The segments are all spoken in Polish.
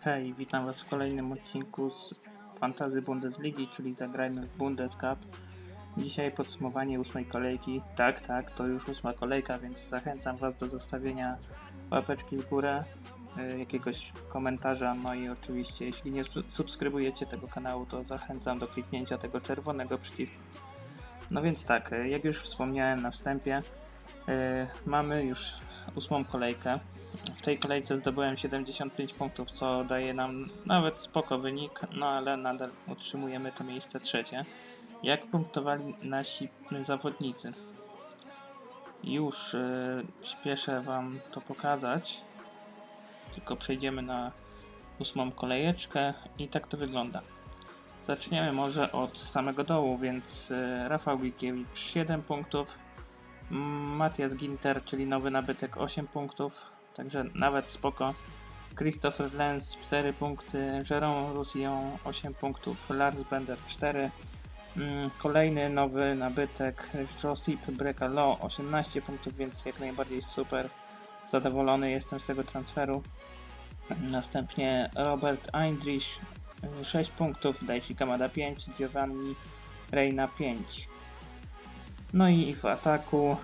Hej, witam Was w kolejnym odcinku z Fantazy Bundesligi, czyli zagrajmy w Bundescup. Dzisiaj podsumowanie ósmej kolejki. Tak, tak, to już ósma kolejka, więc zachęcam Was do zostawienia łapeczki w górę, y, jakiegoś komentarza, no i oczywiście jeśli nie su- subskrybujecie tego kanału, to zachęcam do kliknięcia tego czerwonego przycisku. No więc tak, y, jak już wspomniałem na wstępie, y, mamy już ósmą kolejkę. W tej kolejce zdobyłem 75 punktów, co daje nam nawet spoko wynik, no ale nadal utrzymujemy to miejsce trzecie. Jak punktowali nasi zawodnicy? Już yy, śpieszę Wam to pokazać, tylko przejdziemy na ósmą kolejeczkę i tak to wygląda. Zaczniemy może od samego dołu, więc yy, Rafał Gikiewicz 7 punktów, Matias Ginter, czyli nowy nabytek 8 punktów, także nawet spoko. Christopher Lenz 4 punkty, Jérôme Roussillon 8 punktów, Lars Bender 4. Mm, Kolejny nowy nabytek Josip Brekalo 18 punktów, więc jak najbardziej super. Zadowolony jestem z tego transferu. Następnie Robert Eindrich 6 punktów, Daichi Kamada 5, Giovanni Reina 5. No i w ataku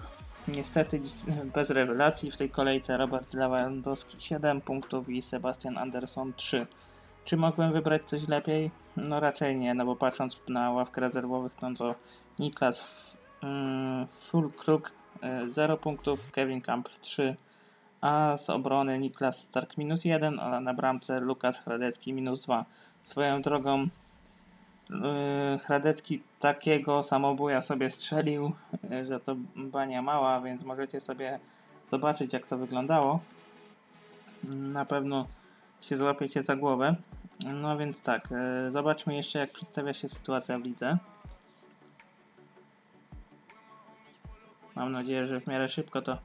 niestety bez rewelacji w tej kolejce Robert Lewandowski 7 punktów i Sebastian Anderson 3. Czy mogłem wybrać coś lepiej? No raczej nie, no bo patrząc na ławkę rezerwowych, no to Niklas mm, Fulkrug 0 punktów, Kevin Campbell 3, a z obrony Niklas Stark minus 1, a na bramce Lukas Hradecki minus 2. Swoją drogą Hradecki takiego samobuja sobie strzelił, yy, że to bania mała, więc możecie sobie zobaczyć jak to wyglądało. Na pewno się złapiecie za głowę. No więc tak, yy, zobaczmy jeszcze jak przedstawia się sytuacja w lidze. Mam nadzieję, że w miarę szybko to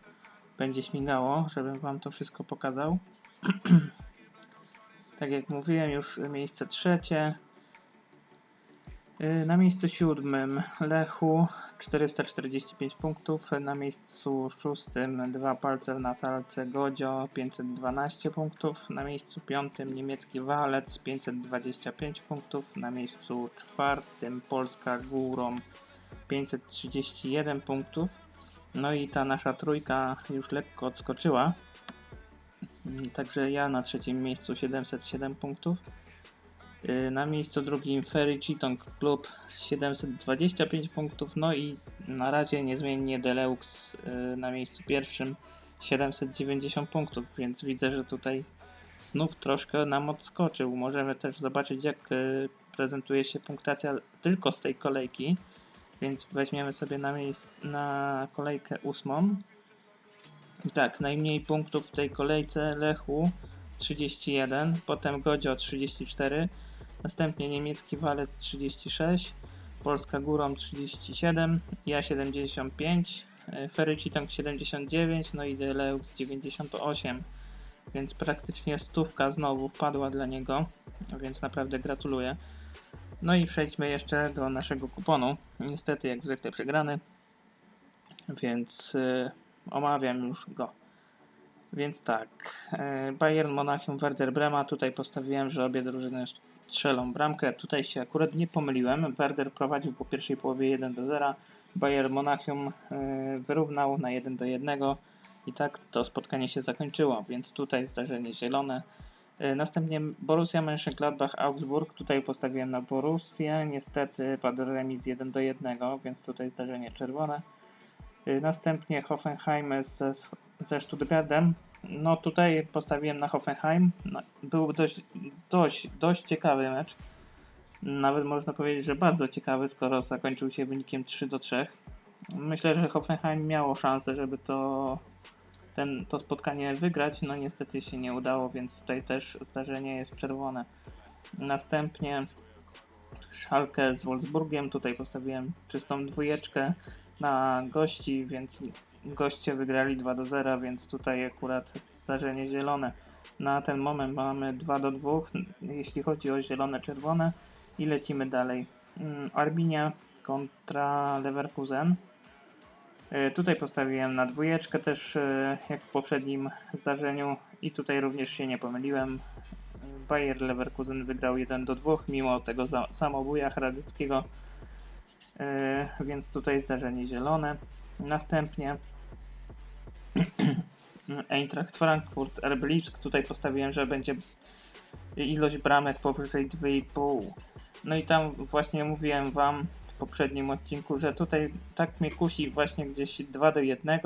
będzie śmigało, żebym wam to wszystko pokazał. tak jak mówiłem, już miejsce trzecie. Y, Na miejscu siódmym Lechu 445 punktów, na miejscu szóstym dwa palce w natalce Godzio 512 punktów, na miejscu piątym niemiecki Walec 525 punktów, na miejscu czwartym Polska Górą 531 punktów. No i ta nasza trójka już lekko odskoczyła. Także ja na trzecim miejscu 707 punktów. Yy, Na miejscu drugim Ferry Cheaton Club 725 punktów, no i na razie niezmiennie Deleux yy, na miejscu pierwszym 790 punktów, więc widzę, że tutaj znów troszkę nam odskoczył. Możemy też zobaczyć jak yy, prezentuje się punktacja tylko z tej kolejki, więc weźmiemy sobie na, na kolejkę ósmą. Tak, najmniej punktów w tej kolejce Lechu 31, potem Godzio 34, następnie niemiecki Walec 36, Polska Górą 37, ja 75, e, Ferycitank 79, no i Deleux 98, więc praktycznie stówka znowu wpadła dla niego, więc naprawdę gratuluję. No i przejdźmy jeszcze do naszego kuponu. Niestety jak zwykle przegrany, więc y, omawiam już go. Więc tak, e, Bayern Monachium, Werder Brema, tutaj postawiłem, że obie drużyny strzelą bramkę. Tutaj się akurat nie pomyliłem. Werder prowadził po pierwszej połowie 1 do 0. Bayern Monachium e, wyrównał na 1 do 1 i tak to spotkanie się zakończyło, więc tutaj zdarzenie zielone. E, Następnie Borussia Mönchengladbach Augsburg. Tutaj postawiłem na Borussię. Niestety padł remis 1 do 1, więc tutaj zdarzenie czerwone. Następnie Hoffenheim ze, ze Stuttgartem. No tutaj postawiłem na Hoffenheim. No, był dość, dość, dość ciekawy mecz. Nawet można powiedzieć, że bardzo ciekawy, skoro zakończył się wynikiem 3 do 3. Myślę, że Hoffenheim miało szansę, żeby to, ten, to spotkanie wygrać. No niestety się nie udało, więc tutaj też zdarzenie jest czerwone. Następnie Schalke z Wolfsburgiem. Tutaj postawiłem czystą dwójeczkę na gości, więc goście wygrali 2 do 0, więc tutaj akurat zdarzenie zielone. Na ten moment mamy 2 do 2, jeśli chodzi o zielone, czerwone i lecimy dalej. Mm, Arminia kontra Leverkusen. Y, Tutaj postawiłem na dwójeczkę też, y, jak w poprzednim zdarzeniu i tutaj również się nie pomyliłem. Bayer Leverkusen wygrał 1 do 2 mimo tego samobuja Hradeckiego, e, więc tutaj zdarzenie zielone. Następnie Eintracht Frankfurt, RB Lipsk. Tutaj postawiłem, że będzie ilość bramek powyżej 2,5. No i tam właśnie mówiłem wam w poprzednim odcinku, że tutaj tak mnie kusi właśnie gdzieś 2 do 1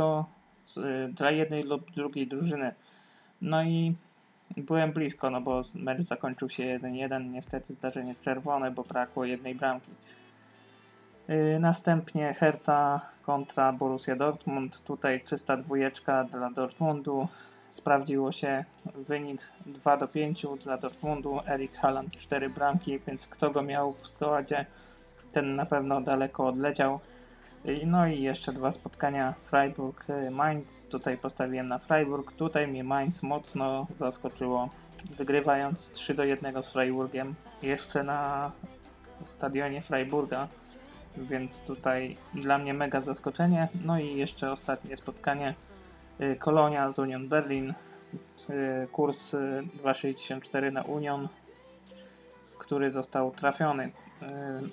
z- y, dla jednej lub drugiej drużyny. No i byłem blisko, no bo mecz zakończył się 1-1. Niestety zdarzenie czerwone, bo brakło jednej bramki. Yy, Następnie Hertha kontra Borussia Dortmund. Tutaj czysta dwójeczka dla Dortmundu. Sprawdziło się wynik 2 do 5 dla Dortmundu. Erik Haaland 4 bramki, więc kto go miał w składzie, ten na pewno daleko odleciał. Yy, No i jeszcze dwa spotkania Freiburg-Mainz. Tutaj postawiłem na Freiburg. Tutaj mnie Mainz mocno zaskoczyło, wygrywając 3 do 1 z Freiburgiem. Jeszcze na stadionie Freiburga więc tutaj dla mnie mega zaskoczenie. No i jeszcze ostatnie spotkanie y, Kolonia z Union Berlin. Y, Kurs y, 2,64 na Union, który został trafiony.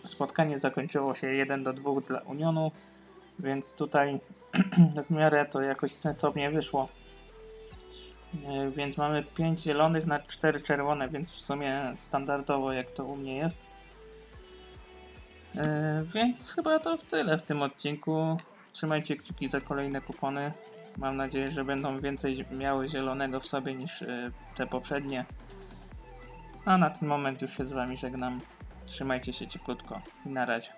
Y, Spotkanie zakończyło się 1 do 2 dla Unionu, więc tutaj w miarę to jakoś sensownie wyszło. Y, Więc mamy 5 zielonych na 4 czerwone, więc w sumie standardowo jak to u mnie jest. E, Więc chyba to tyle w tym odcinku. Trzymajcie kciuki za kolejne kupony. Mam nadzieję, że będą więcej miały zielonego w sobie niż e, te poprzednie. A na ten moment już się z Wami żegnam. Trzymajcie się cieplutko i na razie.